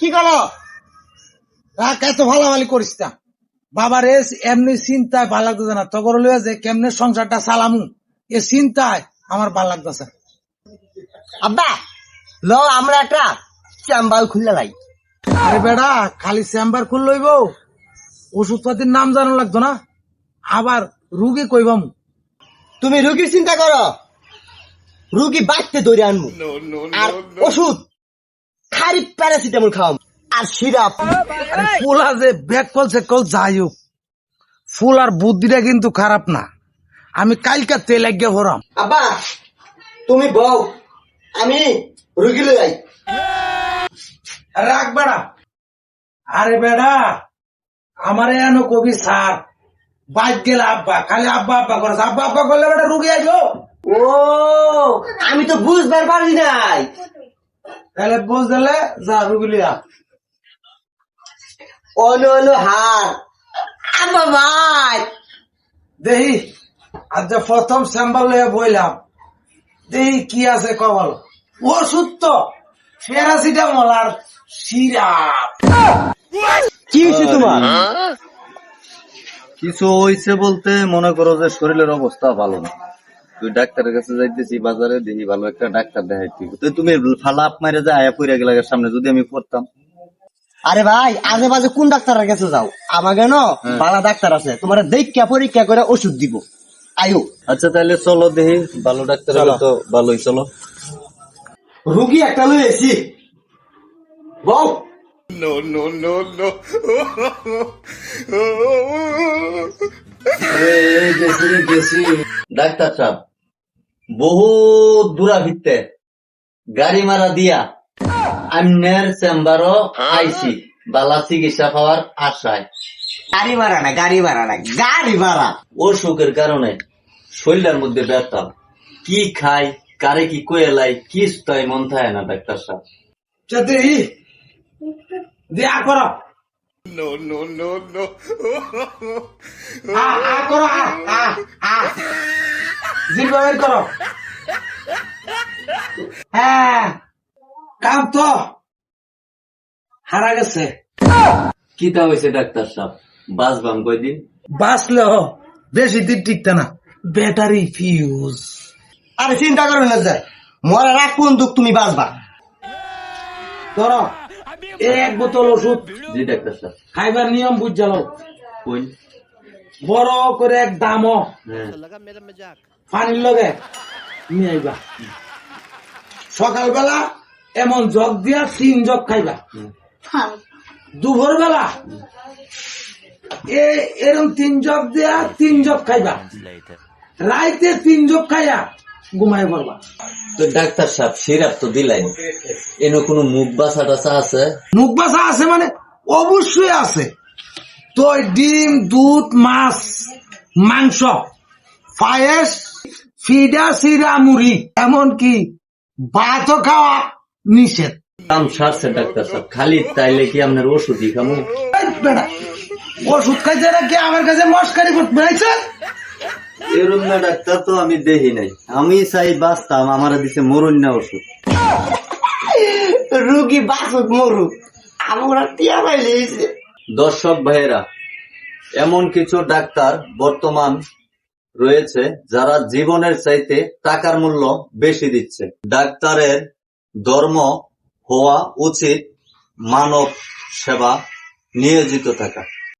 কি করো? রাখ এত ভালাভালি করিস না। বাবার এ এমনি চিন্তায় ভালো লাগতেছে না। তখন লইয়া যে কেমনে সংসারটা চালামু এ চিন্তায় আমার ভালো লাগতেছে আব্বা ল আমরা একটা চাম্বাল খুললে লাই আরে বেড়া খালি চেম্বার খুল লইব ওষুধপাতির নাম জানা লাগতো না? আবার রুগী কইবাম। তুমি রুগীর চিন্তা করো। রুগী বাঁচতে ধরে আনব আর ওষুধ খারি প্যারাসিটামল খাওয়াম। আর সিরাপ। আরে ফুলা যে ব্যাক কল সে কল যাই হোক ফুল আর বুদ্ধিটা কিন্তু খারাপ না। আমি কালকা তেল লাগিয়ে ভরাম। আব্বা তুমি বউ আমি রুগী যাই রাখ বেড়া। আরে বেড়া আমার এনো কবি স্যার। বাইক গেলে আব্বা খালি আব্বা আব্বা করে আব্বা আব্বা করলে বেটা রুগী আইবো। ও আমি তো বুঝবার পারি নাই। তাহলে বুঝ দিলে যা রুগী লিয়া অলো অলো হার। আব্বা ভাই। দেহি আজ যে প্রথম স্যাম্বল লইয়া বইলাম দেহি কি আছে কবল ওষুধ তো প্যারাসিটামল আর সিরাপ। কি হয়েছে তোমার? কিছু হইছে বলতে মনে করো যে শরীরের অবস্থা ভালো না। তুই ডাক্তারের কাছে যাইতেছি বাজারে দেখি ভালো একটা ডাক্তার দেখাইতি তো তুমি ফালাপ মারে যায় আয়া পইরা গেলে সামনে যদি আমি পড়তাম আরে ভাই আজে বাজে কোন ডাক্তারের কাছে যাও আমাকে ন ভালো ডাক্তার আছে তোমার দেখা পরীক্ষা করে ওষুধ দিব আয়ো আচ্ছা তাহলে চলো দেখি ভালো ডাক্তার হলে তো ভালোই চলো রুগী একটা লই এসি বউ এই গেছি রে, গেছি ডাক্তার সাহেব বহু দূরা ভিত্তে। গাড়ি মারা দিয়া। আন্যের চেম্বারও আইছি। বালা চিকিৎসা পাওয়ার আশায় গাড়ি ভাড়া না গাড়ি ভাড়া না গাড়ি ভাড়া অসুখের কারণে শরীরের মধ্যে ব্যথা কি খাই কারে কি কয়েলাই কি তাই মন থাকে না ডাক্তার সাহেব দেহি দেয়া করো আ, আ করো আ, আ, আ। জিহ্বা বের করো হ্যাঁ কাম তো। হারা গেছে। কিতা হয়েছে ডাক্তার সাহেব? বাঁচবাম কয়দিন? বাঁচলেও বেশি দিন টিকতে না। ব্যাটারি ফিউজ আরে চিন্তা করবে না যায়। মরা রাখ বন্দুক তুমি বাঁচবা। ধরো এক বোতল ওষুধ। জি ডাক্তার সাহেব। খাইবার নিয়ম বুঝ জানো কই? বড় করে এক দামও। হ্যাঁ। পানির লগে। নিয়ে আইবা। সকালবেলা এমন জগ দিয়া তিন জগ খাইবা। দুপুর বেলা এ এরম তিন জগ দিয়া তিন জগ খাইবা। রাইতে তিন জগ খাইয়া ঘুমাই পড়বা। তো ডাক্তার সাহেব সিরাপ তো দিলাই এনে কোনো মুখ বাসা টাসা আছে? মুখ বাসা আছে মানে অবশ্যই আছে। তো ডিম দুধ মাছ মাংস পায়েস ফিডা সিরা মুড়ি এমনকি ভাতও খাওয়া নিষেধ। কাম সারছে ডাক্তার সাহেব খালি তাইলে কি আপনার ওষুধই খামু? এই ওষুধ খাইতে নাকি আমার কাছে মস্কারি করতে বেড়াইছে? এরম না ডাক্তার তো আমি দেখি নাই। আমি চাই বাঁচতাম আমার দিছে মরুন না ওষুধ। রুগী বাঁচুক মরুক। আমরা টিয়া পাইলে দর্শক ভাইয়েরা এমন কিছু ডাক্তার বর্তমান রয়েছে, যারা জীবনের চাইতে টাকার মূল্য বেশি দিচ্ছে। ডাক্তারের ধর্ম হওয়া উচিত মানব সেবা নিয়োজিত থাকা।